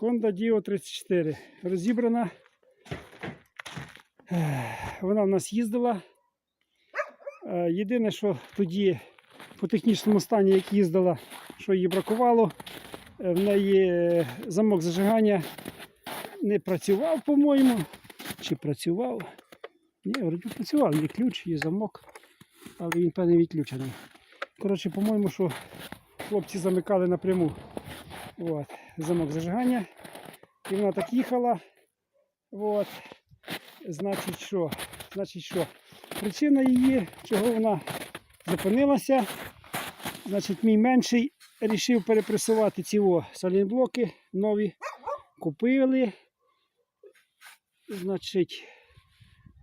Honda Dio 34. Розібрана. Вона в нас їздила. Е, Єдине, що тоді по технічному стані, як їздила, що їй бракувало, е, в неї е, замок зажигання не працював, по-моєму. Чи працював? Ні, вроді працював, є ключ, є замок, але він певне відключений. Коротше, по-моєму, що хлопці замикали напряму. От, замок зажигання. І вона так їхала. От. Значить, що? Значить, що? Причина її, чого вона зупинилася. Значить, мій менший рішив перепресувати ці салінблоки нові. Купили. Значить,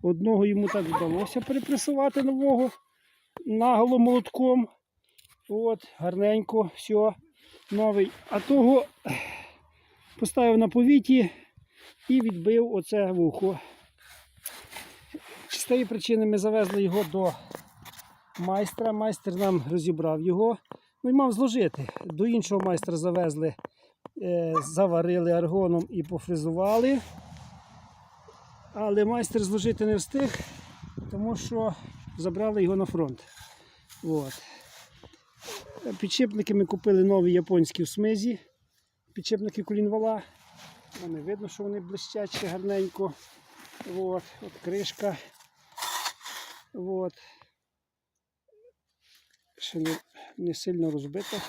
одного йому так вдалося перепресувати нового наголо молотком. От, гарненько, все, новий. А того поставив на повіті і відбив оце вухо. З тієї причини ми завезли його до майстра. Майстер нам розібрав його. Ну і мав зложити. До іншого майстра завезли, е, заварили аргоном і пофрезували. Але майстер зложити не встиг, тому що забрали його на фронт. От. Підшипники ми купили нові японські в смизі. Підшипники колінвала. Вони видно, що вони блищать ще гарненько. От, от кришка. От. Ще не, не сильно розбита.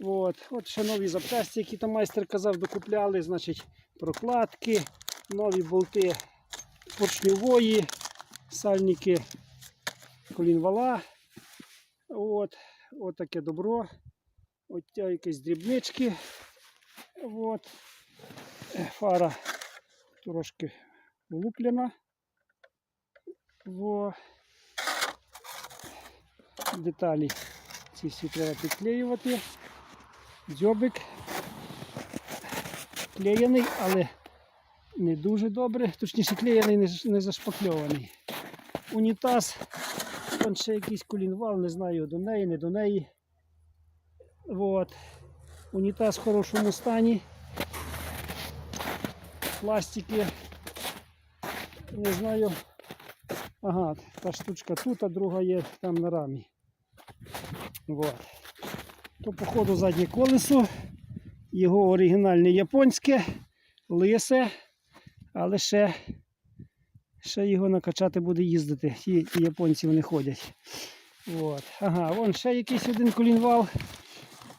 От. От ще нові запчасті, які там майстер казав, докупляли. Значить, прокладки, нові болти поршньової, сальники колінвала. От. От таке добро. От якісь дрібнички. От. Е, Фара трошки влуплена. Во. Деталі ці всі треба підклеювати. Дзьобик клеєний, але не дуже добре. Точніше клеєний, не зашпакльований. Унітаз, там ще якийсь колінвал, не знаю, до неї, не до неї. Вот. Унітаз в хорошому стані. Пластики. Не знаю. Ага, та штучка тут, а друга є там на рамі. Вот. То, походу, заднє колесо. Його оригінальне японське, лисе, але ще, ще його накачати буде їздити. Ті, японці вони ходять. От. Ага, вон ще якийсь один колінвал.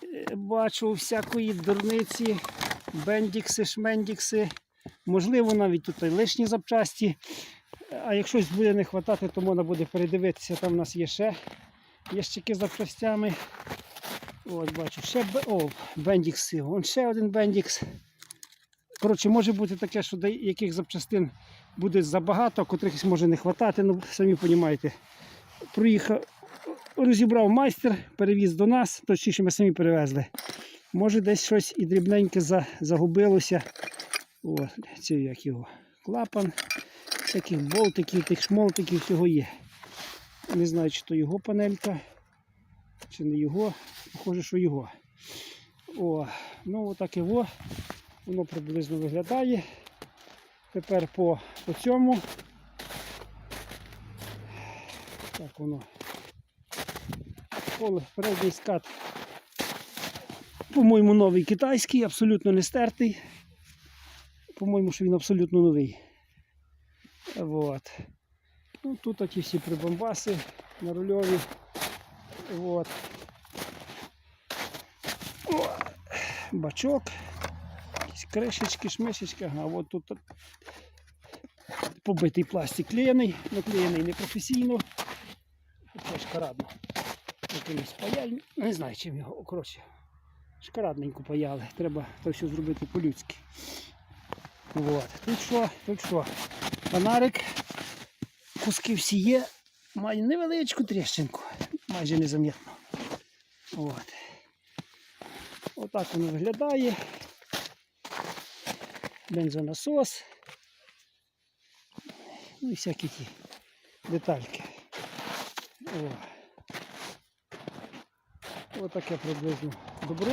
Е, Бачу всякої дурниці, бендікси, шмендікси. Можливо, навіть тут і лишні запчасті. А якщо щось буде не вистачати, то можна буде передивитися. Там у нас є ще ящики з запчастями. Ось бачу, ще о, бендікси. Вон ще один бендікс. Коротше, може бути таке, що деяких запчастин буде забагато, а котрихось може не вистачати. Ну, самі розумієте. Проїхав, розібрав майстер, перевіз до нас, точніше ми самі перевезли. Може десь щось і дрібненьке загубилося. О, це як його. Клапан, таких болтиків, тих шмолтиків, всього є. Не знаю, чи то його панелька, чи не його. Похоже, що його. О, ну отак його. Воно приблизно виглядає. Тепер по, по цьому. Так воно. Поле, передній скат. По-моєму, новий китайський, абсолютно не стертий. По-моєму, що він абсолютно новий. Вот. Ну, тут ті всі прибамбаси на рульові. Вот. О, бачок. Кришечки, шмишечки. Ага, от тут побитий пластик клеєний, наклеєний непрофесійно. Це шкарадно. Якимось паяльним. Не знаю, чим його, коротше. Шкарадненько паяли. Треба то все зробити по-людськи. Вот. Тут що, тут що? Фонарик. Куски всі є. Має невеличку тріщинку. Майже незамітно. От. Отак воно виглядає. Бензонасос. Ну і всякі ті детальки. О. Отаке приблизно добро.